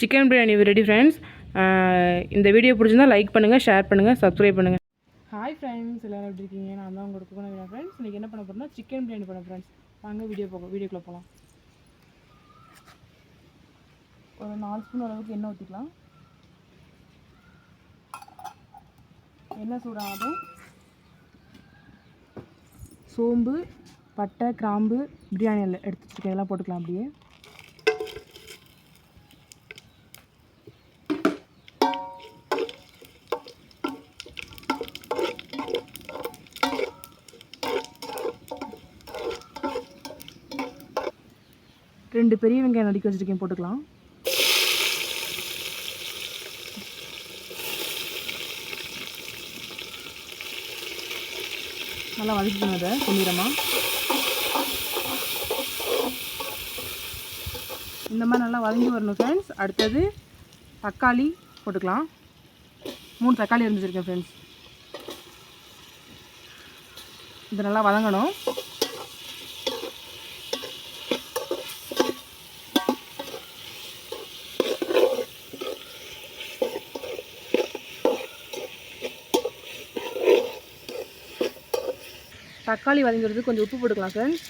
Chicken biryani ready friends இந்த video பிடிச்சிருந்தா like பண்ணுங்கள் ஷேர் பண்ணுங்கள் சப்ஸ்கிரைப் பண்ணுங்கள் ஹாய் ஃப்ரெண்ட்ஸ் எல்லோரும் எப்படி இருக்கீங்க? நான் தான் உங்களுக்கு போன ஃப்ரெண்ட்ஸ் இன்றைக்கி என்ன பண்ண போகிறோம்னா சிக்கன் பிரியாணி பண்ண ஃப்ரெண்ட்ஸ் வாங்க வீடியோ போக வீடியோக்குள்ளே போகலாம் ஒரு நாலு ஸ்பூன் அளவுக்கு எண்ணெய் ஊற்றிக்கலாம் எண்ணெய் சூடாகும் சோம்பு பட்டை கிராம்பு பிரியாணி எல்லாம் எடுத்து வச்சுருக்கேன் இதெல்லாம் போட்டுக்கலாம் அப்படியே. ரெண்டு பெரிய வெங்காயம் நடிக்க வச்சுருக்கேன் போட்டுக்கலாம். நல்லா வதக்கிக்கணும் அதை பொன்னிறமாக இந்த மாதிரி நல்லா வதங்கி வரணும் ஃப்ரெண்ட்ஸ் அடுத்தது தக்காளி போட்டுக்கலாம். மூணு தக்காளி இருந்துச்சுருக்கேன் ஃப்ரெண்ட்ஸ் இது நல்லா வதங்கணும். தக்காளி வதங்கிறது கொஞ்சம் உப்பு போட்டுக்கலாம் ஃப்ரெண்ட்ஸ்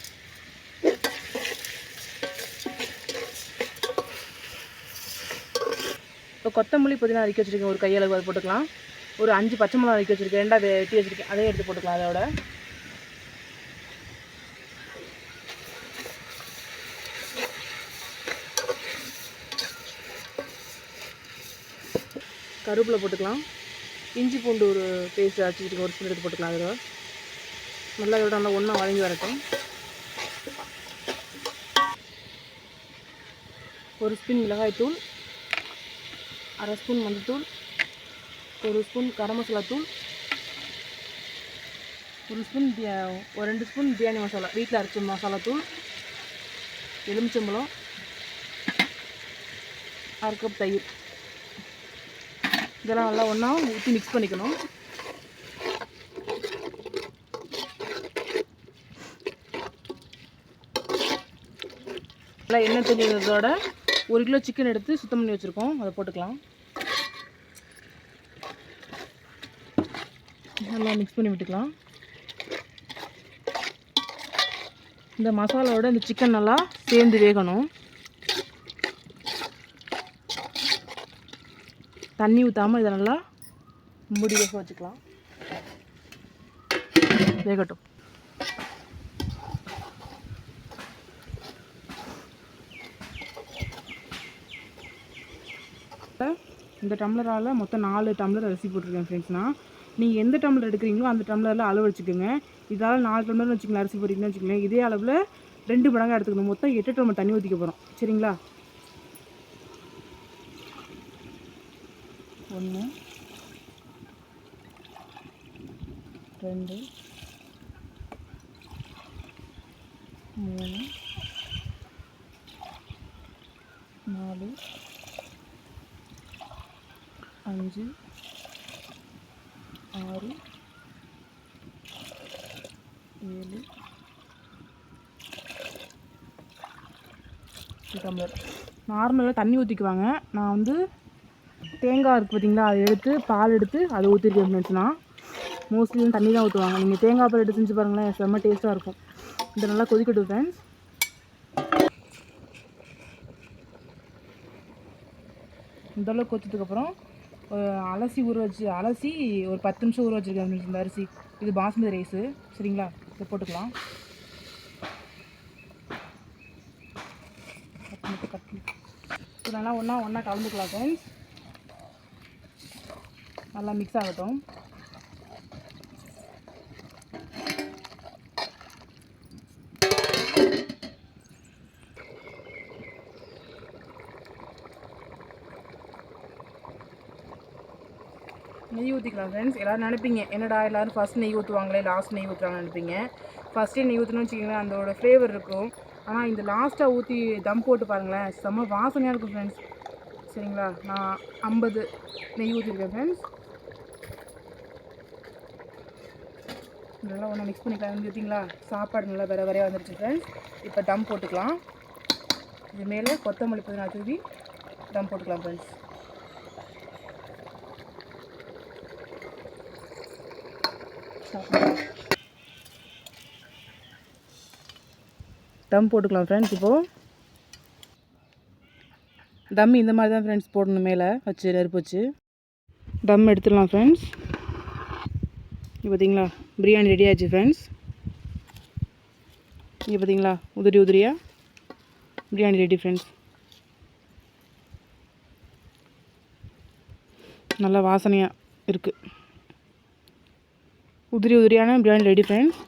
இப்போ கொத்தமல்லி புதினா அரைக்க வச்சுருக்கேன் ஒரு கையளவு அது போட்டுக்கலாம். ஒரு அஞ்சு பச்சை மிளகா அரைக்க வச்சுருக்கேன் ரெண்டாக வெட்டி வச்சுருக்கேன் அதையும் எடுத்து போட்டுக்கலாம் அதோட. கருவேப்பிலை போட்டுக்கலாம். இஞ்சி பூண்டு ஒரு பேஸ்ட் அரைச்சிக்கிட்டு ஒரு ஸ்பூன் எடுத்து போட்டுக்கலாம் அதோட. நல்லா இதோட நல்லா ஒன்றா வதங்கி வரட்டும். ஒரு ஸ்பூன் மிளகாய்த்தூள் அரை ஸ்பூன் மஞ்சத்தூள் ஒரு ஸ்பூன் கரம் மசாலா தூள் ஒரு ஸ்பூன் ஒரு ரெண்டு ஸ்பூன் பிரியாணி மசாலா வீட்டில் அரைச்ச மசாலா தூள் எலுமிச்சம்பழம் அரை கப் தயிர். இதெல்லாம் நல்லா ஒன்றா ஊற்றி மிக்ஸ் பண்ணிக்கணும். நல்லா எண்ணெய் தெரிஞ்சதோட ஒரு கிலோ சிக்கன் எடுத்து சுத்தம் பண்ணி வச்சுருக்கோம். அதை போட்டுக்கலாம். நல்லா மிக்ஸ் பண்ணி விட்டுக்கலாம். இந்த மசாலாவோட இந்த சிக்கன் நல்லா சேர்ந்து வேகணும். தண்ணி ஊற்றாமல் இதை நல்லா மூடி வேக வச்சுக்கலாம். வேகட்டும். இந்த டம்ளரால் மொத்தம் நாலு டம்ளர் அரிசி போட்டிருக்கேன் ஃப்ரெண்ட்ஸ்னா நீங்கள் எந்த டம்ளர் எடுக்கிறீங்களோ அந்த டம்ளரில் அளவு வச்சுக்கோங்க. இதால் நாலு டம்ளர்னு வச்சுக்கலாம் அரிசி போட்டிங்கன்னு வச்சுக்கோங்களேன். இதே அளவில் ரெண்டு மடங்காக எடுத்துக்கணும். மொத்தம் எட்டு டம்ளர் தண்ணி ஊற்றிக்க போகிறோம் சரிங்களா? ஒன்று ரெண்டு மூணு நாலு அஞ்சு ஆறு ஏழு டம்ளர் நார்மலாக தண்ணி ஊற்றிக்குவாங்க நான் வந்து தேங்காய் இருக்குது பார்த்தீங்களா அதை எடுத்து பால் எடுத்து அதை ஊற்றிருக்கேன் ஃப்ரெண்ட்ஸ்னா மோஸ்ட்லி தண்ணி தான் ஊற்றுவாங்க நீங்கள் தேங்காய் பால் எடுத்து செஞ்சு பாருங்களேன் செம்ம டேஸ்ட்டாக இருக்கும். இதை நல்லா கொதிக்கட்டும் ஃப்ரெண்ட்ஸ் இந்த அளவுக்கு கொத்ததுக்கப்புறம் அலசி ஊற வச்சு அலசி ஒரு பத்து நிமிஷம் ஊற வச்சுருக்கேன் இந்த அரிசி. இது பாஸ்மதி ரைஸு சரிங்களா? இதை போட்டுக்கலாம். கட் இது நல்லா ஒன்றா ஒன்றா கலந்துக்கலாம் ஃப்ரெண்ட்ஸ் நல்லா மிக்ஸ் ஆகட்டும். நெய் ஊற்றிக்கலாம் ஃப்ரெண்ட்ஸ் எல்லோரும் நினைப்பீங்க என்னடா எல்லோரும் ஃபஸ்ட் நெய் ஊற்றுவாங்களே லாஸ்ட் நெய் ஊற்றுறாங்கன்னு நினைப்பீங்க. ஃபஸ்ட்டே நெய் ஊற்றணும்னு வச்சுக்கோங்களேன் அதோட ஃப்ளேவர் இருக்கும். ஆனால் இந்த லாஸ்ட்டாக ஊற்றி தம் போட்டு பாருங்களேன் செம்ம வாசனையாக இருக்கும் ஃப்ரெண்ட்ஸ் சரிங்களா? நான் ஐம்பது நெய் ஊற்றிருக்கேன் ஃப்ரெண்ட்ஸ் நல்லா ஒன்றா மிக்ஸ் பண்ணிக்கலாம் வந்துருக்கீங்களா சாப்பாடு நல்லா வேறு வரையாக வந்துருச்சு ஃப்ரெண்ட்ஸ் இப்போ தம் போட்டுக்கலாம். இது மேலே கொத்தமல்லி புதினா தூவி தம் போட்டுக்கலாம் ஃப்ரெண்ட்ஸ் தம் போட்டுக்கலாம் ஃப்ரெண்ட்ஸ் இப்போது தம் இந்த மாதிரி தான் ஃப்ரெண்ட்ஸ் போடணும் மேலே. வச்சு நெருப்பு வச்சு. தம் எடுத்துடலாம் ஃப்ரெண்ட்ஸ் இப்போ பார்த்தீங்களா பிரியாணி ரெடி ஆச்சு ஃப்ரெண்ட்ஸ் இங்கே பார்த்தீங்களா உதிரி உதிரியாக பிரியாணி ரெடி ஃப்ரெண்ட்ஸ் நல்லா வாசனையாக இருக்குது உதிரி உதிரியான பிரியாணி ரெடி ஃப்ரெண்ட்ஸ்